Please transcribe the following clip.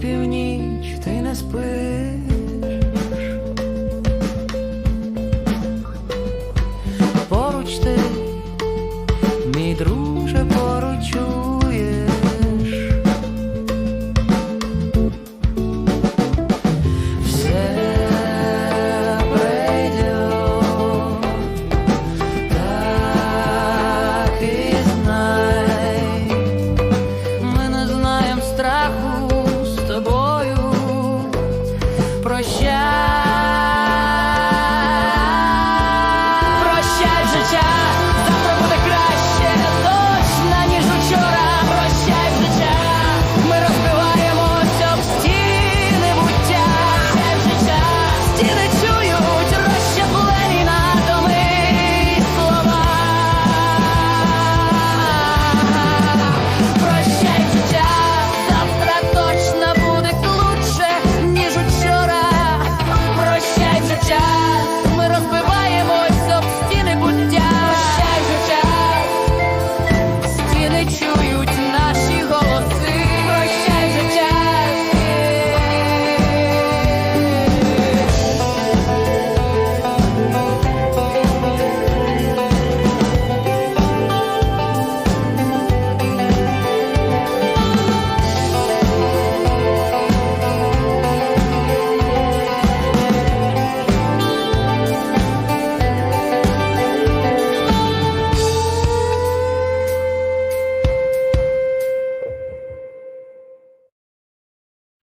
північ ти не спиш, поруч ти, мій друже, поручу. прощай.